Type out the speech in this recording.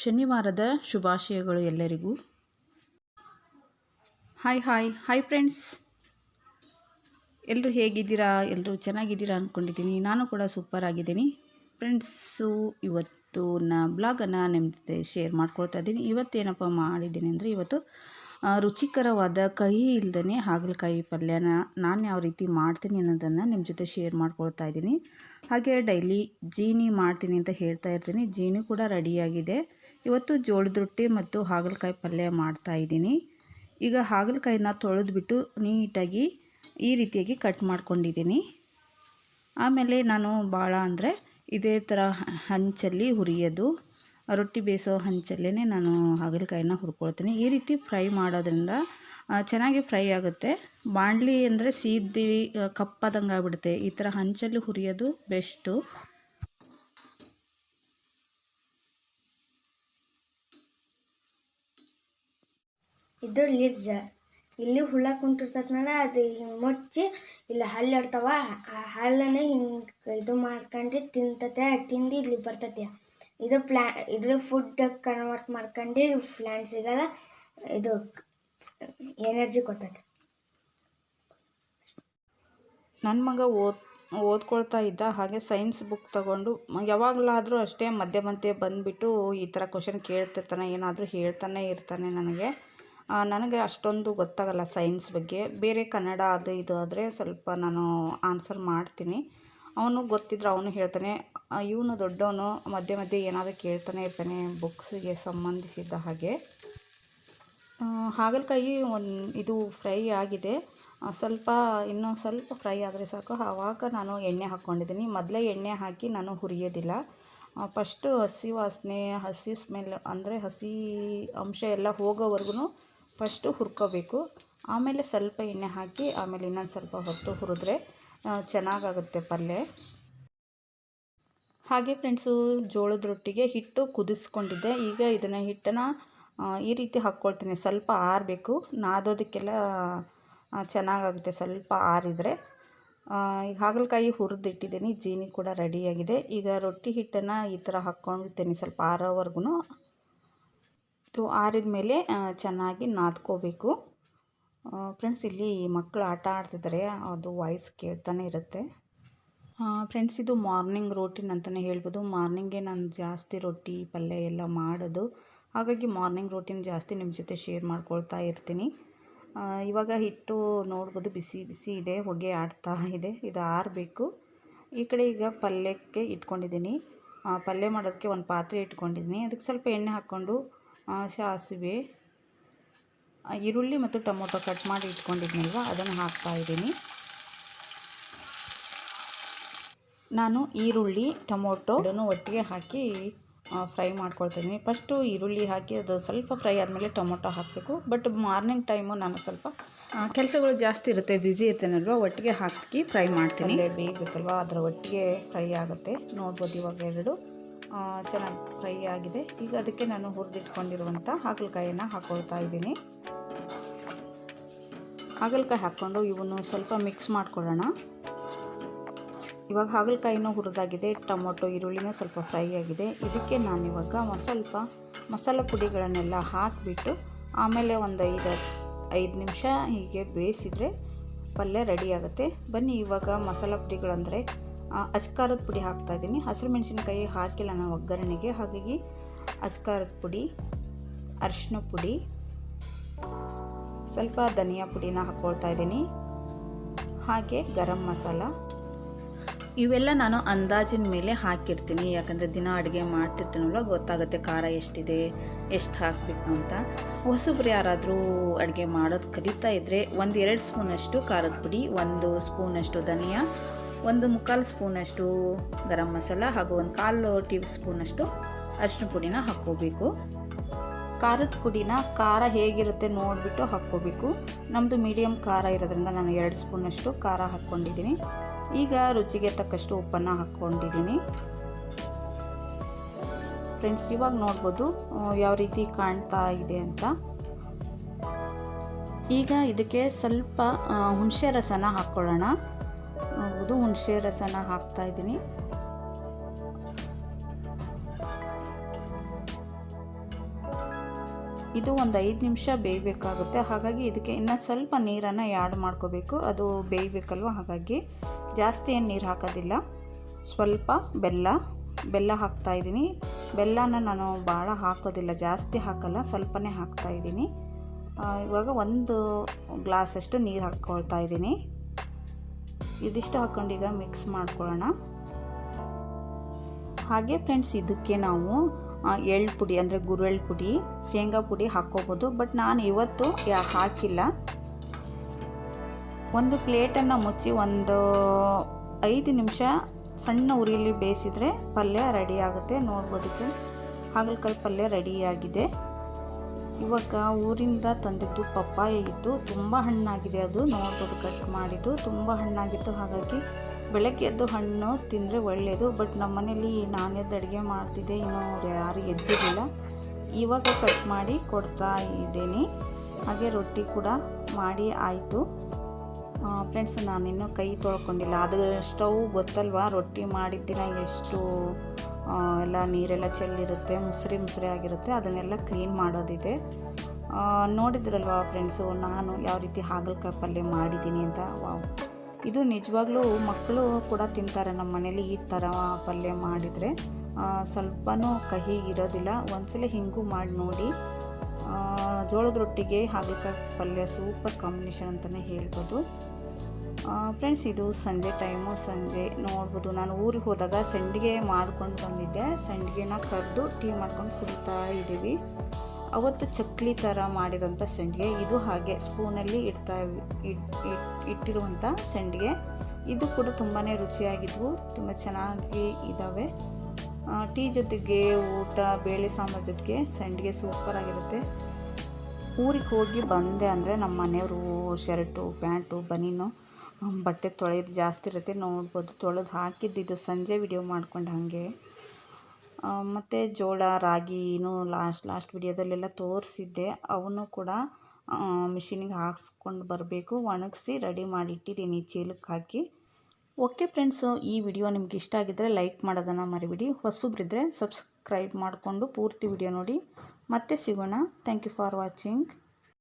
ಶನಿವಾರದ ಶುಭಾಶಯಗಳು ಎಲ್ಲರಿಗೂ. Hi hi hi friends ಎಲ್ಲರೂ ಹೇಗಿದ್ದೀರಾ? ಎಲ್ಲರೂ ಚೆನ್ನಾಗಿದ್ದೀರಾ ಅಂದ್ಕೊಂಡಿದ್ದೀನಿ ನಾನು ಕೂಡ ಸೂಪರ್ ಆಗಿದ್ದೀನಿ. ಫ್ರೆಂಡ್ಸು ಇವತ್ತು ನಾ ಬ್ಲಾಗನ್ನು ನಿಮ್ಮ ಜೊತೆ ಶೇರ್ ಮಾಡ್ಕೊಳ್ತಾ ಇದ್ದೀನಿ. ಇವತ್ತೇನಪ್ಪ ಮಾಡಿದ್ದೀನಿ ಅಂದರೆ ಇವತ್ತು ರುಚಿಕರವಾದ ಕಹಿ ಇಲ್ದೇ ಹಾಗಲಕಾಯಿ ಪಲ್ಯನ ನಾನು ಯಾವ ರೀತಿ ಮಾಡ್ತೀನಿ ಅನ್ನೋದನ್ನು ನಿಮ್ಮ ಜೊತೆ ಶೇರ್ ಮಾಡ್ಕೊಳ್ತಾ ಇದ್ದೀನಿ. ಹಾಗೆ ಡೈಲಿ ಜೀನಿ ಮಾಡ್ತೀನಿ ಅಂತ ಹೇಳ್ತಾ ಇರ್ತೀನಿ. ಜೀನಿ ಕೂಡ ರೆಡಿಯಾಗಿದೆ ಇವತ್ತು ಜೋಳದ ರೊಟ್ಟಿ ಮತ್ತು ಹಾಗಲಕಾಯಿ ಪಲ್ಯ ಮಾಡ್ತಾ ಇದ್ದೀನಿ. ಈಗ ಹಾಗಲಕಾಯಿನ ತೊಳೆದ್ಬಿಟ್ಟು ನೀಟಾಗಿ ಈ ರೀತಿಯಾಗಿ ಕಟ್ ಮಾಡ್ಕೊಂಡಿದ್ದೀನಿ. ಆಮೇಲೆ ನಾನು ಭಾಳ ಅಂದರೆ ಇದೇ ಥರ ಹಂಚಲ್ಲಿ ಹುರಿಯೋದು, ರೊಟ್ಟಿ ಬೇಯಿಸೋ ಹಂಚಲ್ಲೇ ನಾನು ಹಾಗಲಕಾಯಿನ ಹುರ್ಕೊಳ್ತೀನಿ. ಈ ರೀತಿ ಫ್ರೈ ಮಾಡೋದ್ರಿಂದ ಚೆನ್ನಾಗಿ ಫ್ರೈ ಆಗುತ್ತೆ. ಬಾಣಲಿ ಅಂದರೆ ಸೀದಿ ಕಪ್ಪಾದಂಗೆ ಆಗ್ಬಿಡುತ್ತೆ ಈ ಥರ ಹಂಚಲ್ಲಿ ಹುರಿಯೋದು ಬೆಸ್ಟು. ಇದು ಲಿಡ್ಜ ಇಲ್ಲಿ ಹುಳ ಕುಂಟಿರ್ತೈತಲ್ಲ ಅದು ಹಿಂಗೆ ಮುಚ್ಚಿ ಇಲ್ಲಿ ಹಲ್ಲು ಇರ್ತಾವ ಆ ಹಲ್ಲನ್ನ ಹಿಂಗೆ ಇದು ಮಾಡ್ಕೊಂಡು ತಿಂತತೆ, ತಿಂದು ಇಲ್ಲಿ ಬರ್ತತೆ. ಇದು ಪ್ಲಾ, ಇದು ಫುಡ್ ಕನ್ವರ್ಟ್ ಮಾಡ್ಕೊಂಡು ಪ್ಲಾಂಟ್ಸಿಗೆಲ್ಲ ಇದು ಎನರ್ಜಿ ಕೊಡ್ತೈತೆ. ನನ್ನ ಮಗ ಓದ್, ಓದ್ಕೊಳ್ತಾ ಇದ್ದ, ಹಾಗೆ ಸೈನ್ಸ್ ಬುಕ್ ತಗೊಂಡು, ಯಾವಾಗಲಾದರೂ ಅಷ್ಟೇ ಮಧ್ಯೆ ಮಧ್ಯೆ ಬಂದುಬಿಟ್ಟು ಈ ಥರ ಕ್ವಶನ್ ಕೇಳ್ತಿರ್ತಾನೆ, ಏನಾದರೂ ಹೇಳ್ತಾನೆ ಇರ್ತಾನೆ ನನಗೆ. ನನಗೆ ಅಷ್ಟೊಂದು ಗೊತ್ತಾಗಲ್ಲ ಸೈನ್ಸ್ ಬಗ್ಗೆ. ಬೇರೆ ಕನ್ನಡ ಅದು ಇದು ಆದರೆ ಸ್ವಲ್ಪ ನಾನು ಆನ್ಸರ್ ಮಾಡ್ತೀನಿ. ಅವನು ಗೊತ್ತಿದ್ರೆ ಅವನು ಹೇಳ್ತಾನೆ ಇವನು ದೊಡ್ಡವನು, ಮಧ್ಯೆ ಮಧ್ಯೆ ಏನಾದರೂ ಕೇಳ್ತಾನೆ ಇರ್ತಾನೆ ಬುಕ್ಸಿಗೆ ಸಂಬಂಧಿಸಿದ ಹಾಗೆ. ಹಾಗಲಕಾಯಿ ಒಂದು ಇದು ಫ್ರೈ ಆಗಿದೆ. ಸ್ವಲ್ಪ ಇನ್ನೊಂದು ಸ್ವಲ್ಪ ಫ್ರೈ ಆದರೆ ಸಾಕು. ಆವಾಗ ನಾನು ಎಣ್ಣೆ ಹಾಕ್ಕೊಂಡಿದ್ದೀನಿ. ಮೊದಲೇ ಎಣ್ಣೆ ಹಾಕಿ ನಾನು ಹುರಿಯೋದಿಲ್ಲ. ಫಸ್ಟು ಹಸಿ ವಾಸನೆ, ಹಸಿ ಸ್ಮೆಲ್ ಅಂದರೆ ಹಸಿ ಅಂಶ ಎಲ್ಲ ಹೋಗೋವರೆಗೂ ಫಸ್ಟು ಹುರ್ಕೋಬೇಕು. ಆಮೇಲೆ ಸ್ವಲ್ಪ ಎಣ್ಣೆ ಹಾಕಿ, ಆಮೇಲೆ ಇನ್ನೊಂದು ಸ್ವಲ್ಪ ಹೊತ್ತು ಹುರಿದ್ರೆ ಚೆನ್ನಾಗಾಗುತ್ತೆ ಪಲ್ಯ ಹಾಗೆ ಫ್ರೆಂಡ್ಸು, ಜೋಳದ ರೊಟ್ಟಿಗೆ ಹಿಟ್ಟು ಕುದಿಸ್ಕೊಂಡಿದ್ದೆ. ಈಗ ಇದನ್ನು ಹಿಟ್ಟನ್ನು ಈ ರೀತಿ ಹಾಕ್ಕೊಳ್ತೀನಿ. ಸ್ವಲ್ಪ ಆರಬೇಕು. ನಾದೋದಕ್ಕೆಲ್ಲ ಚೆನ್ನಾಗಾಗುತ್ತೆ ಸ್ವಲ್ಪ ಆರಿದರೆ. ಈಗ ಹಾಗಲಕಾಯಿ ಹುರಿದಿಟ್ಟಿದ್ದೀನಿ. ಜೀನಿ ಕೂಡ ರೆಡಿಯಾಗಿದೆ. ಈಗ ರೊಟ್ಟಿ ಹಿಟ್ಟನ್ನು ಈ ಥರ ಹಾಕ್ಕೊಳ್ತೀನಿ ಸ್ವಲ್ಪ ಆರೋವರೆಗೂ ಇದು ಆರಿದ ಮೇಲೆ ಚೆನ್ನಾಗಿ ನಾದ್ಕೋಬೇಕು. ಫ್ರೆಂಡ್ಸ್, ಇಲ್ಲಿ ಮಕ್ಕಳು ಆಟ ಆಡ್ತಿದ್ದಾರೆ ಅದು ವಾಯ್ಸ್ ಕೇಳ್ತಾನೆ ಇರುತ್ತೆ. ಫ್ರೆಂಡ್ಸ್, ಇದು ಮಾರ್ನಿಂಗ್ ರೋಟಿನ್ ಅಂತಲೇ ಹೇಳ್ಬೋದು. ಮಾರ್ನಿಂಗೇ ನಾನು ಜಾಸ್ತಿ ರೊಟ್ಟಿ, ಪಲ್ಯ ಎಲ್ಲ ಮಾಡೋದು. ಹಾಗಾಗಿ ಮಾರ್ನಿಂಗ್ ರೋಟಿನ್ ಜಾಸ್ತಿ ನಿಮ್ಮ ಜೊತೆ ಶೇರ್ ಮಾಡ್ಕೊಳ್ತಾ ಇರ್ತೀನಿ. ಇವಾಗ ಹಿಟ್ಟು ನೋಡ್ಬೋದು. ಬಿಸಿ ಬಿಸಿ ಇದೆ. ಹೊಗೆ ಆಡ್ತಾ ಇದೆ. ಇದು ಆರಬೇಕು. ಈ ಕಡೆ ಈಗ ಪಲ್ಯಕ್ಕೆ ಇಟ್ಕೊಂಡಿದ್ದೀನಿ. ಪಲ್ಯ ಮಾಡೋದಕ್ಕೆ ಒಂದು ಪಾತ್ರೆ ಇಟ್ಕೊಂಡಿದ್ದೀನಿ. ಅದಕ್ಕೆ ಸ್ವಲ್ಪ ಎಣ್ಣೆ ಹಾಕ್ಕೊಂಡು ಸಾಸಿವೆ ಈರುಳ್ಳಿ ಮತ್ತು ಟೊಮೊಟೊ ಕಟ್ ಮಾಡಿ ಇಟ್ಕೊಂಡಿದ್ನಲ್ವ? ಅದನ್ನು ಹಾಕ್ತಾ ಇದ್ದೀನಿ. ನಾನು ಈರುಳ್ಳಿ, ಟೊಮೊಟೊ ಇದನ್ನು ಒಟ್ಟಿಗೆ ಹಾಕಿ ಫ್ರೈ ಮಾಡ್ಕೊಳ್ತೀನಿ. ಫಸ್ಟು ಈರುಳ್ಳಿ ಹಾಕಿ, ಅದು ಸ್ವಲ್ಪ ಫ್ರೈ ಆದಮೇಲೆ ಟೊಮೊಟೊ ಹಾಕಬೇಕು. ಬಟ್ ಮಾರ್ನಿಂಗ್ ಟೈಮು ನಾನು ಸ್ವಲ್ಪ ಕೆಲಸಗಳು ಜಾಸ್ತಿ ಇರುತ್ತೆ, ಬ್ಯುಸಿ ಇರ್ತೇನಲ್ವ ಒಟ್ಟಿಗೆ ಹಾಕಿ ಫ್ರೈ ಮಾಡ್ತೀನಿ. ಬೇಯಬೇಕಲ್ವ ಅದರ ಒಟ್ಟಿಗೆ ಫ್ರೈ ಆಗುತ್ತೆ. ನೋಡ್ಬೋದು ಇವಾಗ ಎರಡು. ಚೆನ್ನಾಗಿ ಫ್ರೈ ಆಗಿದೆ. ಈಗ ಅದಕ್ಕೆ ನಾನು ಹುರಿದಿಟ್ಕೊಂಡಿರುವಂಥ ಹಾಗಲಕಾಯಿಯನ್ನು ಹಾಕ್ಕೊಳ್ತಾ ಇದ್ದೀನಿ. ಹಾಗಲಕಾಯಿ ಹಾಕ್ಕೊಂಡು ಇವನ್ನು ಸ್ವಲ್ಪ ಮಿಕ್ಸ್ ಮಾಡ್ಕೊಳ್ಳೋಣ. ಇವಾಗ ಹಾಗಲಕಾಯಿನೂ ಹುರಿದಾಗಿದೆ, ಟೊಮೊಟೊ, ಈರುಳ್ಳಿನೂ ಸ್ವಲ್ಪ ಫ್ರೈ ಆಗಿದೆ. ಇದಕ್ಕೆ ನಾನು ಇವಾಗ ಸ್ವಲ್ಪ ಮಸಾಲೆ ಪುಡಿಗಳನ್ನೆಲ್ಲ ಹಾಕಿಬಿಟ್ಟು ಆಮೇಲೆ ಒಂದು ಐದು ಐದು ನಿಮಿಷ ಹೀಗೆ ಬೇಯಿಸಿದರೆ ಪಲ್ಯ ರೆಡಿ ಆಗುತ್ತೆ. ಬನ್ನಿ ಇವಾಗ ಮಸಾಲೆ ಪುಡಿಗಳಂದರೆ ಅಚ್ಕಾರದ ಪುಡಿ ಹಾಕ್ತಾಯಿದ್ದೀನಿ ಹಸಿರು ಮೆಣಸಿನ್ಕಾಯಿ ಹಾಕಿಲ್ಲ ನಾನು ಒಗ್ಗರಣೆಗೆ. ಹಾಗಾಗಿ ಅಚ್ಕಾರದ ಪುಡಿ, ಅರಿಶಿನ ಪುಡಿ, ಸ್ವಲ್ಪ ಧನಿಯಾ ಪುಡಿನ ಹಾಕ್ಕೊಳ್ತಾ ಇದ್ದೀನಿ. ಹಾಗೆ ಗರಂ ಮಸಾಲ. ಇವೆಲ್ಲ ನಾನು ಅಂದಾಜಿನ ಮೇಲೆ ಹಾಕಿರ್ತೀನಿ. ಯಾಕಂದರೆ ದಿನ ಅಡುಗೆ ಮಾಡ್ತಿರ್ತೀನಲ್ವ ಗೊತ್ತಾಗುತ್ತೆ ಖಾರ ಎಷ್ಟಿದೆ, ಎಷ್ಟು ಹಾಕಬೇಕು ಅಂತ. ಹೊಸಬ್ರು ಯಾರಾದರೂ ಅಡುಗೆ ಮಾಡೋದು ಕಲಿತಾ ಇದ್ದರೆ ಒಂದು ಎರಡು ಸ್ಪೂನಷ್ಟು ಖಾರದ ಪುಡಿ, ಒಂದು ಸ್ಪೂನಷ್ಟು ಧನಿಯಾ ಒಂದು ಮುಕ್ಕಾಲು ಸ್ಪೂನಷ್ಟು ಗರಂ ಮಸಾಲ ಹಾಗೂ ಒಂದು ಕಾಲು ಟೀ ಸ್ಪೂನಷ್ಟು ಅರಿಶಿನ ಪುಡಿನ ಹಾಕ್ಕೋಬೇಕು. ಖಾರದ ಪುಡಿನ ಖಾರ ಹೇಗಿರುತ್ತೆ ನೋಡಿಬಿಟ್ಟು ಹಾಕ್ಕೋಬೇಕು. ನಮ್ಮದು ಮೀಡಿಯಮ್ ಖಾರ ಇರೋದ್ರಿಂದ ನಾನು ಎರಡು ಸ್ಪೂನಷ್ಟು ಖಾರ ಹಾಕ್ಕೊಂಡಿದ್ದೀನಿ. ಈಗ ರುಚಿಗೆ ತಕ್ಕಷ್ಟು ಉಪ್ಪನ್ನು ಹಾಕ್ಕೊಂಡಿದ್ದೀನಿ. ಫ್ರೆಂಡ್ಸ್, ಇವಾಗ ನೋಡ್ಬೋದು ಯಾವ ರೀತಿ ಕಾಣ್ತಾ ಇದೆ ಅಂತ. ಈಗ ಇದಕ್ಕೆ ಸ್ವಲ್ಪ ಹುಣಸೆ ರಸನ ಹಾಕ್ಕೊಳ್ಳೋಣ. ನೋಡ್ಬೋದು ಹುಣಸೆ ರಸನ ಹಾಕ್ತಾ ಇದ್ದೀನಿ. ಇದು ಒಂದು ಐದು ನಿಮಿಷ ಬೇಯಬೇಕಾಗುತ್ತೆ. ಹಾಗಾಗಿ ಇದಕ್ಕೆ ಇನ್ನು ಸ್ವಲ್ಪ ನೀರನ್ನು ಆ್ಯಡ್ ಮಾಡ್ಕೋಬೇಕು. ಅದು ಬೇಯಬೇಕಲ್ವ? ಹಾಗಾಗಿ ಜಾಸ್ತಿ ಏನು ನೀರು ಹಾಕೋದಿಲ್ಲ. ಸ್ವಲ್ಪ ಬೆಲ್ಲ. ಬೆಲ್ಲ ಹಾಕ್ತಾಯಿದ್ದೀನಿ ಬೆಲ್ಲನ ನಾನು ಭಾಳ ಹಾಕೋದಿಲ್ಲ. ಜಾಸ್ತಿ ಹಾಕಲ್ಲ. ಸ್ವಲ್ಪನೇ ಹಾಕ್ತಾಯಿದ್ದೀನಿ ಇವಾಗ ಒಂದು ಗ್ಲಾಸಷ್ಟು ನೀರು ಹಾಕ್ಕೊಳ್ತಾ ಇದ್ದೀನಿ. ಇದಿಷ್ಟು ಹಾಕ್ಕೊಂಡು ಈಗ ಮಿಕ್ಸ್ ಮಾಡ್ಕೊಳ್ಳೋಣ. ಹಾಗೆ ಫ್ರೆಂಡ್ಸ್ ಇದಕ್ಕೆ ನಾವು ಎಳ್ಳು ಪುಡಿ ಅಂದರೆ ಗುರೆಳ್ಳು ಪುಡಿ, ಶೇಂಗಾ ಪುಡಿ ಹಾಕ್ಕೋಬೋದು. ಬಟ್ ನಾನು ಇವತ್ತು ಯಾ- ಹಾಕಿಲ್ಲ. ಒಂದು ಪ್ಲೇಟನ್ನು ಮುಚ್ಚಿ ಒಂದು ಐದು ನಿಮಿಷ ಸಣ್ಣ ಉರಿಯಲ್ಲಿ ಬೇಯಿಸಿದರೆ ಪಲ್ಯ ರೆಡಿ ಆಗುತ್ತೆ. ನೋಡ್ಬೋದು ಫ್ರೆಂಡ್ಸ್ ಹಾಗಲಕಾಯಿ ಪಲ್ಯ ರೆಡಿಯಾಗಿದೆ ಇವಾಗ ಊರಿಂದ ತಂದಿದ್ದು ಪಪ್ಪಾಯ ಇದ್ದು ತುಂಬ ಹಣ್ಣಾಗಿದೆ ಅದು. ನೋಡ್ಬೋದು ಕಟ್ ಮಾಡಿದ್ದು. ತುಂಬ ಹಣ್ಣಾಗಿತ್ತು. ಹಾಗಾಗಿ ಬೆಳಗ್ಗೆ ಎದ್ದು ಹಣ್ಣು ತಿಂದರೆ ಒಳ್ಳೆಯದು ಬಟ್ ನಮ್ಮ ಮನೆಯಲ್ಲಿ ನಾನೆದ್ದು ಅಡುಗೆ ಮಾಡ್ತಿದ್ದೆ. ಇನ್ನೂ ಅವ್ರು ಯಾರು ಎದ್ದಿರಲಿಲ್ಲ. ಇವಾಗ ಕಟ್ ಮಾಡಿ ಕೊಡ್ತಾ ಇದ್ದೀನಿ. ಹಾಗೆ ರೊಟ್ಟಿ ಕೂಡ ಮಾಡಿ ಆಯಿತು. ಫ್ರೆಂಡ್ಸ್, ನಾನಿನ್ನೂ ಕೈ ತೊಳ್ಕೊಂಡಿಲ್ಲ. ಅದು ಸ್ಟವ್ ಗೊತ್ತಲ್ವಾ? ರೊಟ್ಟಿ ಮಾಡಿದ್ದಿನ ಎಷ್ಟು ಎಲ್ಲ ನೀರೆಲ್ಲ ಚೆಲ್ಲಿರುತ್ತೆ, ಮುಸ್ರಿ ಮುಸ್ರಿ ಆಗಿರುತ್ತೆ. ಅದನ್ನೆಲ್ಲ ಕ್ಲೀನ್ ಮಾಡೋದಿದೆ. ನೋಡಿದ್ರಲ್ವ ಫ್ರೆಂಡ್ಸು ನಾನು ಯಾವ ರೀತಿ ಹಾಗಲಕಾಯಿ ಪಲ್ಯ ಮಾಡಿದ್ದೀನಿ ಅಂತ? ವಾವ್. ಇದು ನಿಜವಾಗ್ಲೂ ಮಕ್ಕಳು ಕೂಡ ತಿಂತಾರೆ. ನಮ್ಮ ಮನೇಲಿ ಈ ಥರ ಪಲ್ಯ ಮಾಡಿದರೆ ಸ್ವಲ್ಪನೂ ಕಹಿ ಇರೋದಿಲ್ಲ. ಒಂದ್ಸಲ ಹಿಂಗೂ ಮಾಡಿ ನೋಡಿ. ಜೋಳದ ರೊಟ್ಟಿಗೆ ಹಾಗಲಕಾಯಿ ಪಲ್ಯ ಸೂಪರ್ ಕಾಂಬಿನೇಷನ್ ಅಂತಲೇ ಹೇಳ್ಬೋದು. ಫ್ರೆಂಡ್ಸ್ ಇದು ಸಂಜೆ ಟೈಮು ಸಂಜೆ ನೋಡ್ಬೋದು ನಾನು ಊರಿಗೆ ಹೋದಾಗ ಸಂಡಿಗೆ ಮಾಡ್ಕೊಂಡು ಬಂದಿದ್ದೆ. ಸಂಡಿಗೆನ ಕರೆದು ಟೀ ಮಾಡ್ಕೊಂಡು ಕುಡಿತಾ ಇದ್ದೀವಿ. ಅವತ್ತು ಚಕ್ಲಿ ಥರ ಮಾಡಿರೋಂಥ ಸಂಡಿಗೆ. ಇದು ಹಾಗೆ ಸ್ಪೂನಲ್ಲಿ ಇಡ್ತಾ ಇಟ್ ಇಟ್- ಇಟ್ಟಿರುವಂಥ ಸಂಡಿಗೆ. ಇದು ಕೂಡ ತುಂಬಾ ರುಚಿಯಾಗಿದ್ವು. ತುಂಬ ಚೆನ್ನಾಗಿ ಇದ್ದಾವೆ ಟೀ ಜೊತೆಗೆ ಊಟ, ಬೇಳೆ ಸಾಂಬಾರು ಜೊತೆಗೆ ಸಂಡಿಗೆ ಸೂಪರಾಗಿರುತ್ತೆ ಊರಿಗೆ ಹೋಗಿ ಬಂದೆ ಅಂದರೆ ನಮ್ಮ ಮನೆಯವರು ಶರ್ಟು, ಪ್ಯಾಂಟು, ಬನೀನು ಬಟ್ಟೆ ತೊಳೆಯೋದು ಜಾಸ್ತಿ ಇರುತ್ತೆ, ನೋಡ್ಬೋದು. ತೊಳೆದು ಹಾಕಿದ್ದಿದ್ದು ಸಂಜೆ ವಿಡಿಯೋ ಮಾಡ್ಕೊಂಡು ಹಾಗೆ. ಮತ್ತು ಜೋಳ ರಾಗಿನೂ ಲಾಸ್ಟ್ ಲಾಸ್ಟ್ ವಿಡಿಯೋದಲ್ಲೆಲ್ಲ ತೋರಿಸಿದ್ದೆ. ಅವನು ಕೂಡ ಮಿಷಿನಿಗೆ ಹಾಕ್ಸ್ಕೊಂಡು ಬರಬೇಕು. ಒಣಗಿಸಿ ರೆಡಿ ಮಾಡಿ ಇಟ್ಟಿದ್ದೀನಿ ಚೀಲಕ್ಕೆ ಹಾಕಿ. ಓಕೆ ಫ್ರೆಂಡ್ಸು ಈ ವಿಡಿಯೋ ನಿಮ್ಗೆ ಇಷ್ಟ ಆಗಿದ್ದರೆ ಲೈಕ್ ಮಾಡೋದನ್ನು ಮರಿಬಿಡಿ. ಹೊಸಬ್ರಿದ್ದರೆ ಸಬ್ಸ್ಕ್ರೈಬ್ ಮಾಡಿಕೊಂಡು ಪೂರ್ತಿ ವಿಡಿಯೋ ನೋಡಿ. ಮತ್ತೆ ಸಿಗೋಣ. Thank you for watching